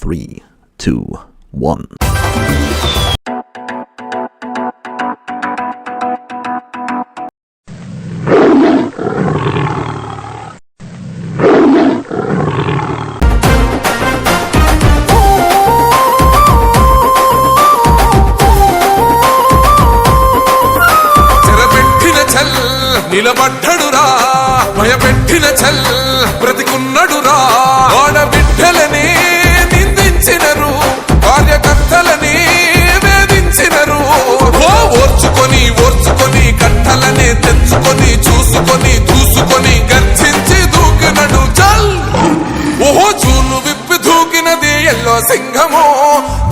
Three, two, one. Yellow సింహము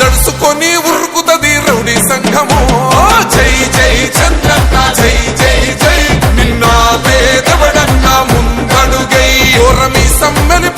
దడుసుకొని ఉరుకుతది rowdy సంఘము. జై జై చంద్రన్న జై జై జై. నిన్న పేదవడన్న ముందడుగై ఓరమి సమ్మెలి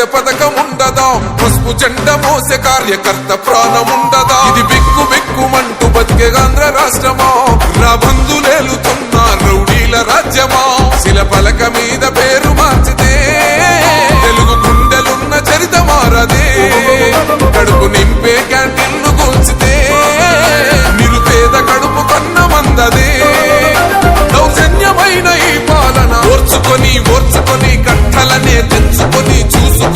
మీద పథకం ఉండదా? పసుపు జెండ మోసే కార్యకర్త ప్రాణం ఉండదా? ఇది బిక్కు బిక్కుమంటూ బతికే ఆంధ్ర రాష్ట్రమా? నా బంధులేలుతున్న రౌడీల రాజ్యమా? శిల పలక మీద పేరు మార్చితే తెలుగు గుండెలున్న చరిత మారదే. కడుపు నింపే క్యాంటీన్లు కూల్చితే నిరుపేద కడుపు కన్న మందదే. దౌర్జన్యమైన ఈ పాలన ఓర్చుకొని ఓర్చుకొని కట్టలనే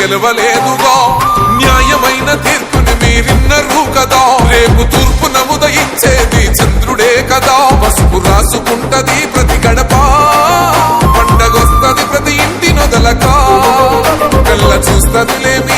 గెలవలేదుగా. న్యాయమైన తీర్పుని మీరిన్నరు కదా. రేపు తూర్పు నముదయించేది చంద్రుడే కదా. పసుపు రాసుకుంటది ప్రతి గడప. పండగొస్తది ప్రతి ఇంటి నొదలక. చూస్తది లేమి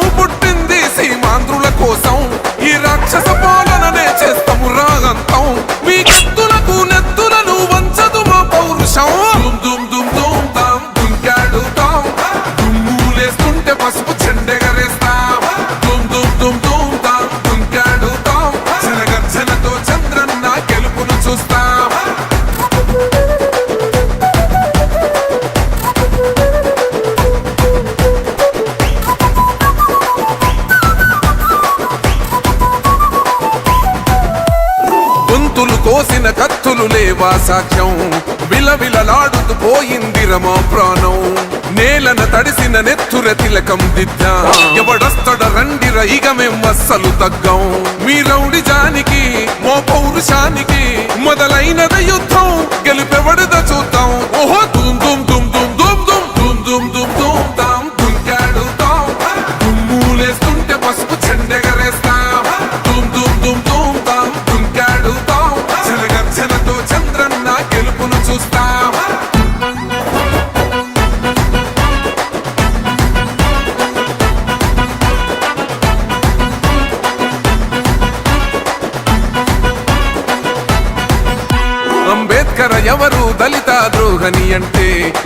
తడిసిన నెత్తుర తిలకం దిద్దా. ఎవడొస్తడ రండిర ఇక మేం అస్సలు తగ్గం. మీ రౌడి జానికి మో పౌరుషానికి మొదలైనద యుద్ధం. గెలుపెవడద చూద్దాం. ఓహో దుమ్ దుమ్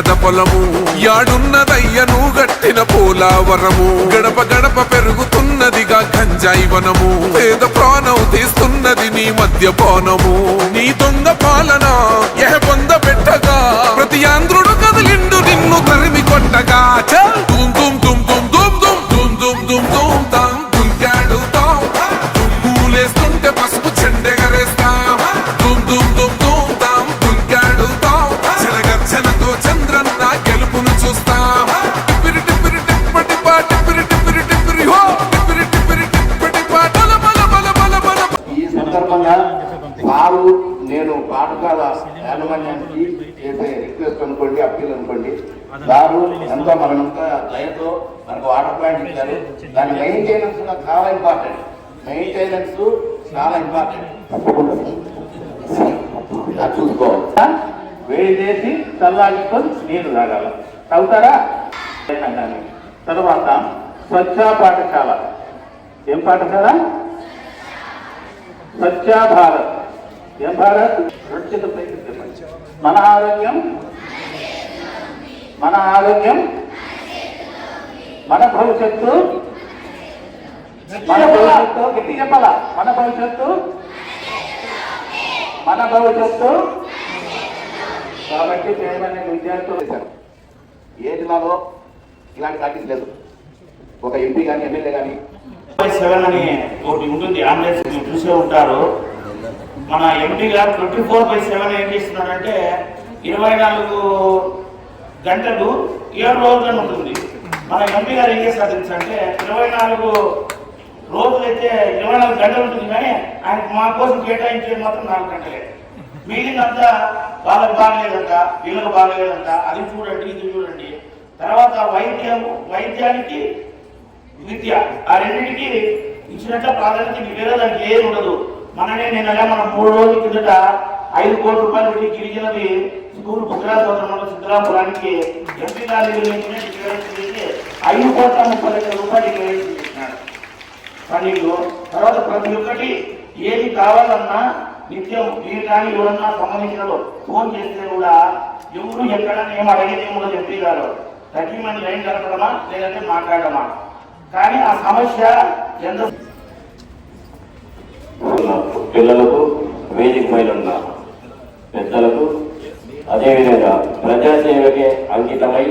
కథ పొలము. యాడున్నదయ్యను గట్టిన పోలావరము. గడప గడప పెరుగుతున్నదిగా గంజాయి వనము. పేద ప్రాణం తీస్తున్నది నీ మద్యపానము నీ దొంగ పాలన ఎహ పొంద పెట్టగా. ప్రతి ఆంధ్రుడు కదిలిండు నిన్ను తరిమి కొట్టగా. చేసే రిక్వెస్ట్ అనుకోండి అప్పీల్ అనుకోండి. వారు ఎంతో మనంతా దయతో మనకు వాటర్ ప్లాంట్ ఇచ్చారు. దాని మెయింటెనెన్స్ చాలా ఇంపార్టెంట్ మెయింటెనెన్స్ చాలా ఇంపార్టెంట్ తప్పకుండా. చూసుకోవాలి వేడి చేసి చల్లార్చుకొని నీళ్ళు తాగాల. తాగుతారా? కానీ తర్వాత స్వచ్ఛ పాఠశాల ఏం పాఠశాల? స్వచ్ఛ భారత్. ఏం భారత్? సురక్షిత పైకి చెప్పండి. మన ఆరోగ్యం? మన ఆరోగ్యం? మన భవిష్యత్తు? మన భవిష్యత్తు? గట్టి చెప్పాలా? మన భవిష్యత్తు? మన భవిష్యత్తు? కాబట్టి చేయమని విద్యార్థులు ఏ జిల్లాలో ఇలాంటి ప్రాక్టీస్ లేదు? ఒక ఎంపీ కానీ ఎమ్మెల్యే కానీ సెవెన్ అని ఒకటి ఉంటుంది ఆంబులెన్స్ చూసే ఉంటారు. మన ఎంపీ గారు ట్వంటీ ఫోర్ బై సెవెన్ ఏం చేస్తున్నారంటే ఇరవై నాలుగు గంటలు ఏడు రోజులని ఉంటుంది. మన ఎంపీ గారు ఏం చేస్తారు అంటే ఇరవై నాలుగు రోజులైతే ఇరవై నాలుగు గంటలు ఉంటుంది కానీ ఆయన మా కోసం కేటాయించేది మాత్రం నాలుగు గంటలే. మిగిలినంతా వాళ్ళకి బాగలేదంట వీళ్ళకి బాగలేదంట. అది చూడండి ఇది చూడండి. తర్వాత వైద్యం వైద్యానికి విద్య. ఆ రెండింటికి ఇచ్చినట్ల ప్రాధాన్యత వేరే దానికి ఏది ఉండదు. మననే నేను మన మూడు రోజుల కిందట ఐదు కోట్ల రూపాయలు పెట్టి గిరిజనది స్కూల్ భద్రాచలంలో సిద్ధరాపురానికి ఎంపీ గారి ఐదు కోట్ల ముప్పై లక్షల రూపాయలు కేటాయించి చేసినాడు ఫండింగ్ తర్వాత ప్రతి ఒక్కటి ఏది కావాలన్నా నిత్యం మీరు కానీ ఎవరన్నా సంబంధించిన ఫోన్ చేస్తే కూడా ఎవరు ఎక్కడ ఏం అడిగేది ఏమో ఎంపీ గారు. తగ్గిమని లైన్ కలపడమా లేదంటే మాట్లాడమా? కానీ ఆ సమస్య ఎంత పిల్లలకు వేదిక పైన ఉన్న పెద్దలకు అదేవిధంగా ప్రజాసేవకే అంకితమై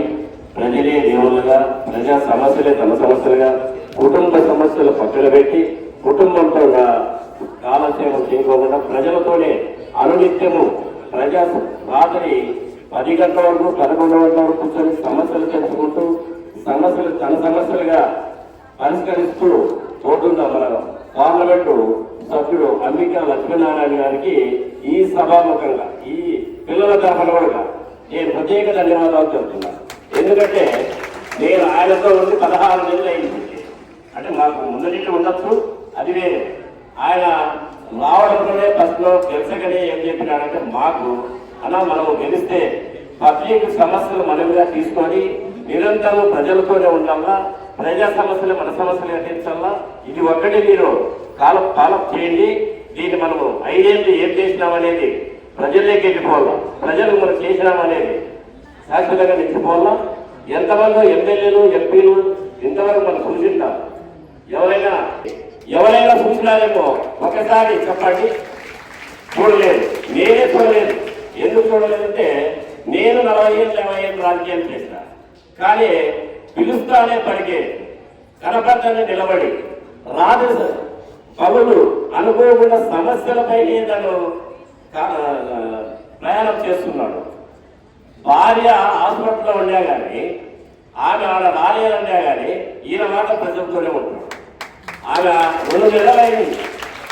ప్రజలే దేవుళ్ళుగా ప్రజా సమస్యలే తమ సమస్యలుగా కుటుంబ సమస్యలు పక్కన పెట్టి కుటుంబంతో కాలక్షేమం చేయకోకుండా ప్రజలతోనే అనునిత్యము ప్రజా రాత్రి పది గంటల వరకు పదకొండు గంటల వరకు కూర్చొని సమస్యలు తెలుసుకుంటూ సమస్యలు తన సమస్యలుగా పరిష్కరిస్తూ పోతున్న మన పార్లమెంటు సభ్యుడు అంబికా లక్ష్మీనారాయణ గారికి ఈ సభాముఖంగా ఈ పిల్లల తరఫున కూడా నేను ప్రత్యేక ధన్యవాదాలు చెబుతున్నా ఎందుకంటే నేను ఆయనతో ఉండి పదహారు నెలలు అయింది. అంటే మాకు ముందు ఉండొచ్చు అది వేరే. ఆయన రావడంలోనే ఫస్ట్లో ఏం చెప్పినాడంటే మాకు అలా మనం గెలిస్తే పబ్లిక్ సమస్యలు మనవిగా తీసుకొని నిరంతరం ప్రజలతోనే ఉండాలా? ప్రజా సమస్యలు మన సమస్యలు కట్టించాలా ఇది ఒక్కటి మీరు కాలం కాలం చేయండి. దీన్ని మనము ఐదేళ్ళు ఏం చేసినామనేది ప్రజల్లోకి వెళ్ళిపోవాలా ప్రజలు మనం చేసినామనేది శాశ్వతంగా నిలిచిపోవాలా? ఎంతమందో ఎమ్మెల్యేలు ఎంపీలు ఇంతవరకు మనం చూసింటాం ఎవరైనా ఎవరైనా చూసినారేమో ఒకసారి చెప్పండి. చూడలేదు. నేనే చూడలేదు. ఎందుకు చూడలేదంటే నేను నలభై ఏళ్ళు యాభై ఏళ్ళు రాజకీయం చేసిన. కానీ పిలుస్తానే పలికే. కనపడతానే నిలబడి. రాదు పనులు అనుకోకుండా సమస్యలపై తను ప్రయాణం చేస్తున్నాడు. భార్య హాస్పిటల్లో ఉండే కానీ ఆమె ఆడ రాలేదన్నా కానీ ఈయన మాట ప్రజలతోనే ఉంటున్నాడు ఆమె రెండు నెలలైంది.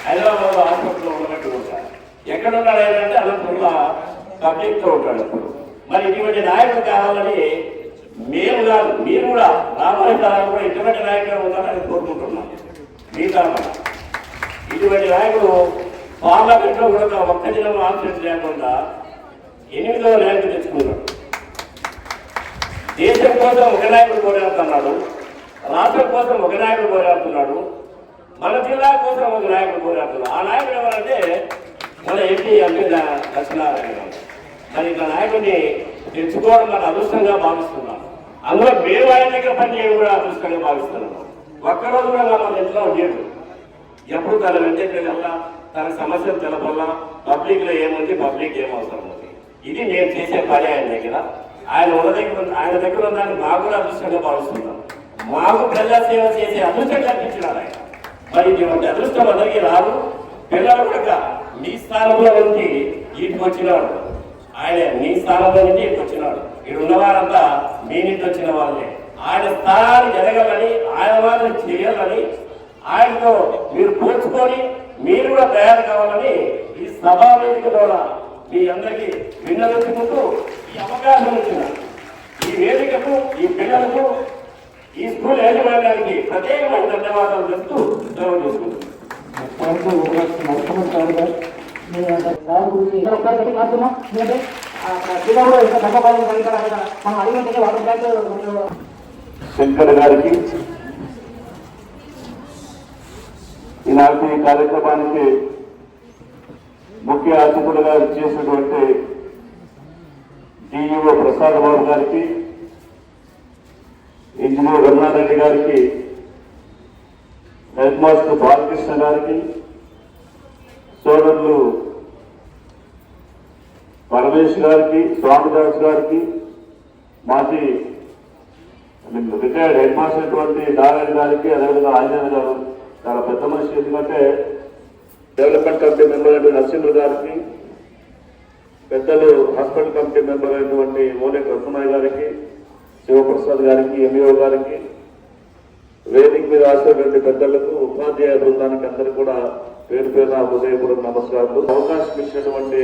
హైదరాబాద్ హాస్పిటల్లో ఉన్నట్టు ఉంటాడు. ఎక్కడ ఉన్నాడు ఏంటంటే అంటే అనంతపురంలో పబ్లిక్తో ఉంటాడు. మరి ఇటువంటి నాయకుడు కావాలని మేము కాదు మీరు కూడా రామారావు కూడా ఇటువంటి నాయకుడు ఉండాలని కోరుకుంటున్నాం. మీ తరఫున ఇటువంటి నాయకుడు పార్లమెంట్లో కూడా ఒక్క దినం ఆబ్సెంట్ లేకుండా ఎనిమిదవ ర్యాంకు తెచ్చుకున్నాడు దేశం కోసం ఒక నాయకుడు పోరాడుతున్నాడు రాష్ట్రం కోసం ఒక నాయకుడు పోరాడుతున్నాడు మన జిల్లా కోసం ఒక నాయకుడు పోరాడుతున్నాడు. ఆ నాయకుడు ఎవరంటే మన ఎంపీ అమ్మిన లక్ష్మీనారాయణ మరి ఇట్లా నాయకుడిని తెచ్చుకోవడం మన అదృష్టంగా భావిస్తుంది అందులో మేము ఆయన దగ్గర పనిచేయడం కూడా అదృష్టంగా భావిస్తున్నాం. ఒక్కరోజు కూడా మన ఇంట్లో ఉండేది? ఎప్పుడు తన వెంటనే తన సమస్యలు తెలపల్లా పబ్లిక్లో ఏముంది పబ్లిక్ ఏమవసరం ఉంది. ఇది నేను చేసే పని ఆయన దగ్గర. ఆయన ఉన్న దగ్గర ఉన్న- ఆయన దగ్గర ఉన్నాన్ని మాకు కూడా అదృష్టంగా భావిస్తున్నాం. మాకు ప్రజాసేవ చేసే అదృష్టం కల్పించినారు ఆయన. మరి ఇటువంటి అదృష్టం అందరికీ రాదు. పిల్లలు కూడా మీ స్థానంలో నుంచి ఇంటికి వచ్చినాడు ఆయన మీ స్థానంలో నుంచి ఇంటికి వచ్చినాడు ఇక్కడ ఉన్నవారంతా మీ నుంచి వచ్చిన వాళ్ళే ఆయన స్థానాన్ని జరగాలని ఆయన వాళ్ళని చేయాలని ఆయనతో మీరు పోల్చుకొని మీరు కూడా తయారు కావాలని ఈ సభా వేదిక ద్వారా మీ అందరికీ విన్నవించుకుంటూ ఈ అవకాశం ఇచ్చిన ఈ వేదికకు ఈ పిల్లలకు ఈ స్కూల్ యాజమాన్యానికి ప్రత్యేకమైన ధన్యవాదాలు చెప్తూ సెలవు చేసుకుంటున్నాను శంకర్ గారికి ఈనాటి కార్యక్రమానికి ముఖ్య అతిథులుగా చేసినటువంటి డిఈఓ ప్రసాద్ బాబు గారికి ఇంజనీర్ రమణారెడ్డి గారికి హెడ్ మాస్టర్ బాలకృష్ణ గారికి సోదరులు పరమేష్ గారికి స్వామిదాస్ గారికి మాజీ రిటైర్డ్ హెడ్ మాస్టర్ అయినటువంటి నారాయణ గారికి అదేవిధంగా ఆంజనేయ గారు చాలా పెద్ద మనిషి. ఎందుకంటే డెవలప్మెంట్ కమిటీ మెంబర్ అయినటువంటి నరసింహ గారికి పెద్దలు హాస్పిటల్ కమిటీ మెంబర్ అయినటువంటి మోనే రత్నమయ్య గారికి శివప్రసాద్ గారికి ఎంఈఓ గారికి వేదిక మీద ఆశించినటువంటి పెద్దలకు ఉపాధ్యాయ బృందానికి అందరూ కూడా పేరు పేరున హృదయపూర్వక నమస్కారాలు. అవకాశం ఇచ్చినటువంటి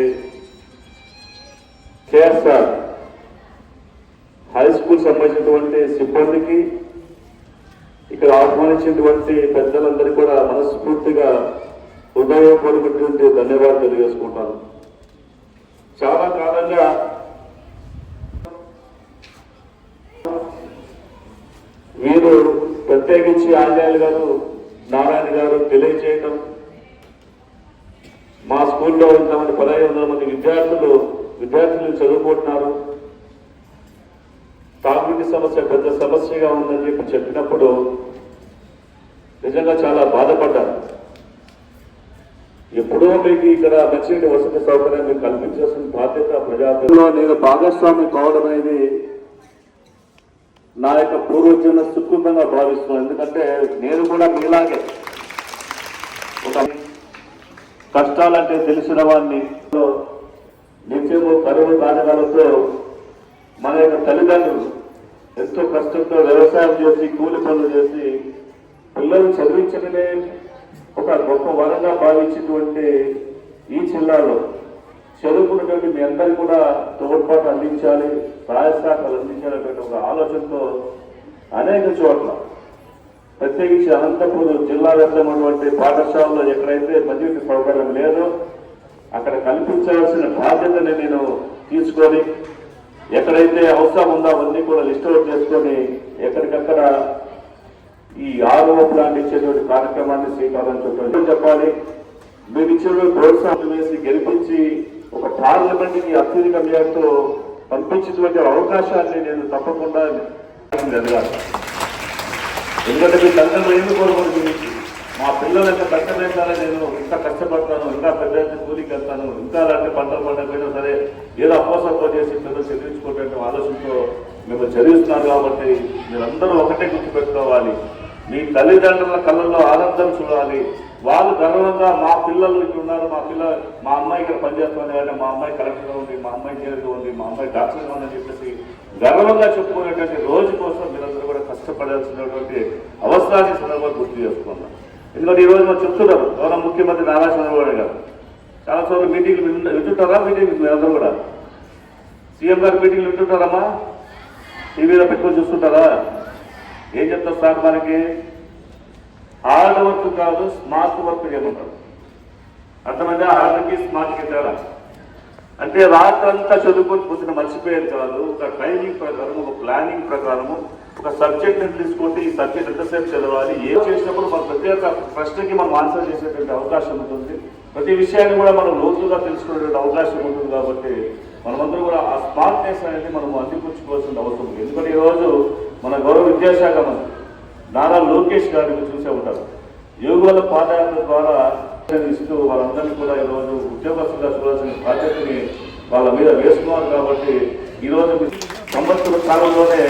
చేస్తారు హై స్కూల్ సంబంధించినటువంటి సిబ్బందికి ఇక్కడ ఆహ్వానించినటువంటి పెద్దలందరికీ కూడా మనస్ఫూర్తిగా హృదయపూర్వకటువంటి ధన్యవాదాలు తెలియజేసుకుంటాను. చాలా కాలంగా వీరు ప్రత్యేకించి ఆంజనేయులు గారు నారాయణ గారు తెలియజేయటం మా స్కూల్లో ఇంతమంది పదహైదు వందల మంది విద్యార్థులు విద్యార్థులు చదువుకుంటున్నారు. తాగునీటి సమస్య పెద్ద సమస్యగా ఉందని చెప్పి చెప్పినప్పుడు నిజంగా చాలా బాధపడ్డాను ఎప్పుడో మీకు ఇక్కడ మంచి వసతి సౌకర్యం మీకు కల్పించాల్సిన బాధ్యత ప్రజాప్రతిలో నేను భాగస్వామి కావడం అనేది నా యొక్క పూర్వజన్మ సుకృతంగా భావిస్తున్నాను. ఎందుకంటే నేను కూడా మీలాగే ఒక కష్టాలంటే తెలిసిన వాడిని. నిత్యము కరువు కాటకాలతో మన యొక్క తల్లిదండ్రులు ఎంతో కష్టంతో వ్యవసాయం చేసి కూలి పనులు చేసి పిల్లలు చదివించడమే ఒక గొప్ప వరంగా భావించినటువంటి ఈ జిల్లాలో చదువుకున్నటువంటి మీ అందరికీ కూడా తోడ్పాటు అందించాలి సహాయ సహకారాలు అందించాలనేటువంటి ఒక ఆలోచనతో అనేక చోట్ల ప్రత్యేకించి అనంతపురం జిల్లా వ్యక్తమైనటువంటి పాఠశాలలో ఎక్కడైతే మంచి సౌకర్యం లేదో అక్కడ కల్పించాల్సిన బాధ్యతని నేను తీసుకొని ఎక్కడైతే అవసరం ఉందో అవన్నీ కూడా లిస్ట్ అవుట్ చేసుకొని ఎక్కడికక్కడ ఈ ఆరోగ్య ప్లాంట్ ఇచ్చేటువంటి కార్యక్రమాన్ని శ్రీకారం చుట్టూ చెప్పాలి? మీరు ఇచ్చిన ప్రోత్సాహం వేసి గెలిపించి ఒక పార్లమెంట్కి అత్యధిక మేరతో పంపించినటువంటి అవకాశాన్ని నేను తప్పకుండా ఎదగాలి ఎందుకంటే మీ తండ్రులు ఎందుకు కోరుకుంటుంది మా పిల్లల యొక్క కష్టమైందాలని నేను ఇంకా కష్టపడతాను ఇంకా పెద్ద కూలికి వెళ్తాను ఇంకా అలాంటి పంటలు పండకపోయినా సరే ఏదో అపోసంతో చేసి పిల్లలు చదివించుకోవటం ఆలోచనతో మేము చదివిస్తున్నారు కాబట్టి మీరందరూ ఒకటే గుర్తుపెట్టుకోవాలి. మీ తల్లిదండ్రుల కళ్ళల్లో ఆనందం చూడాలి. వాళ్ళు గర్వంగా మా పిల్లలు ఇక్కడ ఉన్నారు మా పిల్ల మా అమ్మాయి ఇక్కడ పనిచేస్తుంది కానీ మా అమ్మాయి కలెక్టర్గా ఉంది మా అమ్మాయి ఇంజనీర్గా ఉంది మా అమ్మాయి డాక్టర్గా ఉందని చెప్పేసి గర్వంగా చెప్పుకునేటువంటి రోజు కోసం మీరందరూ కూడా కష్టపడాల్సినటువంటి అవసరాన్ని సందర్భంగా గుర్తు చేసుకున్నాం. ఎందుకంటే ఈ రోజు మనం చెప్తున్నారు గౌరవ ముఖ్యమంత్రి నారా చంద్రబాబు గారు. చాలా చోట్ల మీటింగ్లు వింటు- వింటుంటారా? మీటింగ్ మీరందరూ కూడా. సీఎం గారు మీటింగ్లు వింటుంటారమ్మా? టీవీలో పెట్టుకొని చూస్తుంటారా? ఏం చెప్తారు సార్ మనకి? హార్డ్ వర్క్ కాదు స్మార్ట్ వర్క్ చేయమంటారు అర్థమైందా హార్డ్కి స్మార్ట్కి తేడా. అంటే రాత్రంతా చదువుకొని పొద్దున మర్చిపోయేది కాదు. ఒక టైమింగ్ ప్రకారం ఒక ప్లానింగ్ ప్రకారము ఒక సబ్జెక్ట్ని తీసుకుంటే ఈ సబ్జెక్ట్ ఎంతసేపు చదవాలి? ఏం చేసినప్పుడు మన ప్రతి ఒక్క ప్రశ్నకి మనం ఆన్సర్ చేసేటువంటి అవకాశం ఉంటుంది. ప్రతి విషయాన్ని కూడా మనం లోతుగా తెలుసుకునేటువంటి అవకాశం ఉంటుంది కాబట్టి మనమందరం కూడా ఆ స్మార్ట్నెస్ అనేది మనం అందిపుచ్చుకోవాల్సిన అవసరం ఉంది. ఎందుకంటే ఈరోజు మన గౌరవ విద్యాశాఖ మంత్రి నారా లోకేష్ గారిని చూసే ఉంటారు. యోగుల పాదయాత్ర ద్వారా ఇస్తూ వాళ్ళందరినీ కూడా ఈరోజు ఉద్యోగస్తులుగా చూడాల్సిన బాధ్యతని వాళ్ళ మీద వేసుకున్నారు కాబట్టి ఈరోజు సంవత్సర కాలంలోనే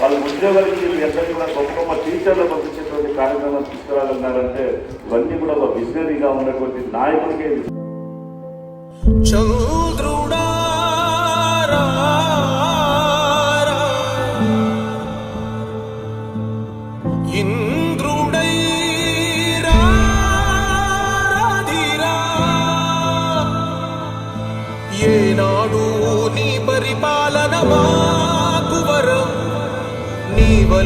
వాళ్ళ ఉద్యోగాలు ఇచ్చి ఎంతటి కూడా గొప్ప గొప్ప టీచర్లు పంపించేటువంటి కార్యక్రమం తీసుకురాగలిగినారంటే ఇవన్నీ కూడా ఒక విజనరీగా ఉన్నటువంటి నాయకుడికే ఏనాడు నీ పరిపాలన మాకు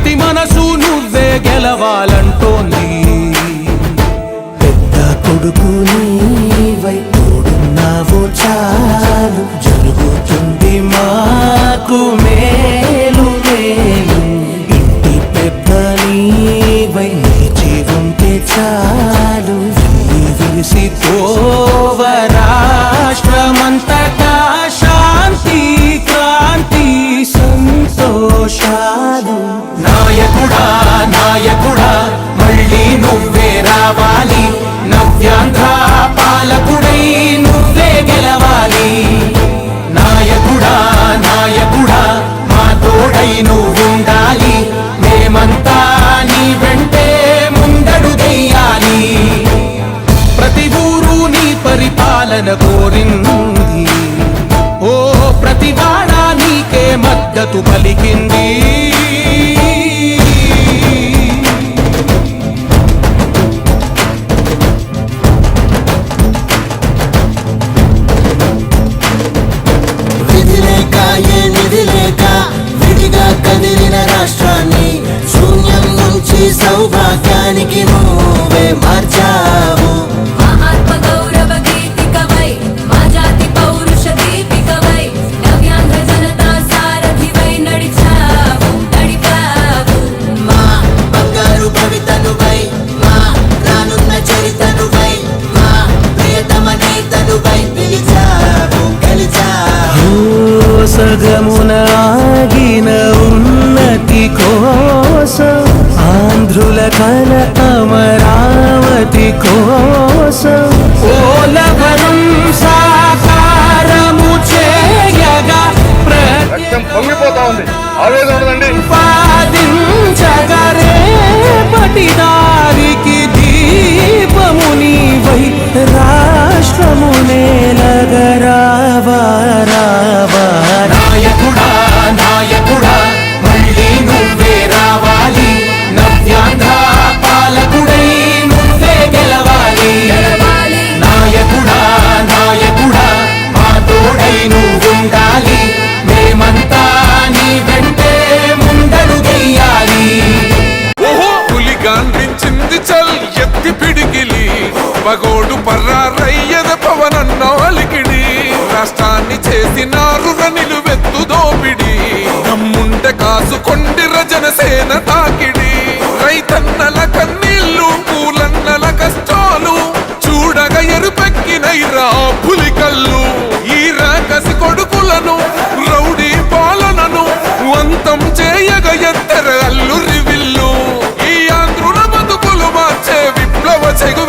ప్రతి మనసు నువ్వే గెలవాలంటోంది. పెద్ద కొడుకు నీవై తోడున్నావు చాలు జరుగుతుంది మాకు మే గెలవాలి. నవ్యాంధ్ర పాలకుడై నువ్వే గెలవాలి. నాయకుడా నాయకుడా మా తోడై నువ్వుండాలి. మేమంతా నీ వెంటే ముందడుగెయ్యాలి ప్రతి ఊరు నీ పరిపాలన కోరింది. ఓ ప్రతి వాడా నీకే మద్దతు పలికింది. దేశం పొంగిపోతా ఉంది. ఆవేదన ఉండదండి రాష్ట్రమునే నగరావారావ పవగోడు పర్రారయ్యద పవనన్న అలికిడి. రాష్ట్రాన్ని చేసినారు నిలువెత్తు దోపిడి. నమ్ముంటే కాసుకొండిర జనసేన తాకిడి. రైతన్నల కన్నీళ్ళు పూలన్నల కష్టాలు చూడగా ఎరుపెక్కినైరా పులికల్లు. ఈ రాకసి కొడుకులను రౌడీ పాలనను వంతం చేయగ ఎత్తర అల్లు రివిల్లు ఈ ఆంధ్రుల బతుకులు మార్చే విప్లవ చెగు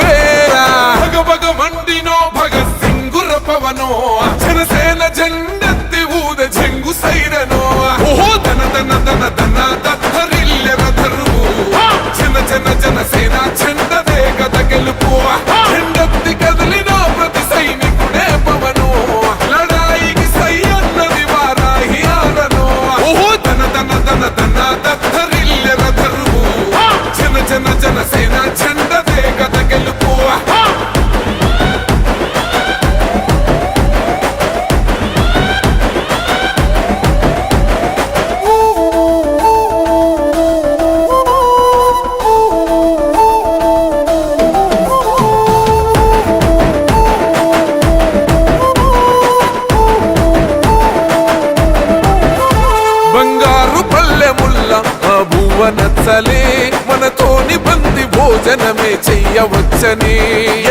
వచ్చని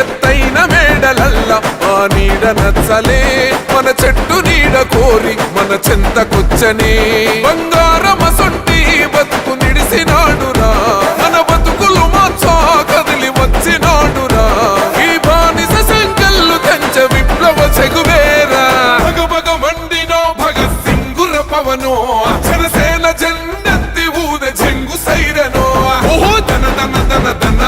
ఎత్తైన మేడలల్ల ఆ నీడ నచ్చలే. మన చెట్టు నీడ కోరి మన చింతకొచ్చని. బంగారమ సొంటి బతుకు నిడిసినాడురా. మన బతుకులు మార్చా కదిలి వచ్చినాడురా. ఈ బానిస సంకల్లు కంచ విప్లవ చెగువేరా. భగభగ మండినో భగ సింగుర పవనో. జనసేన జెండెత్తి ఊద చెంగు సైరనో. ఓహో తన తన తన తన.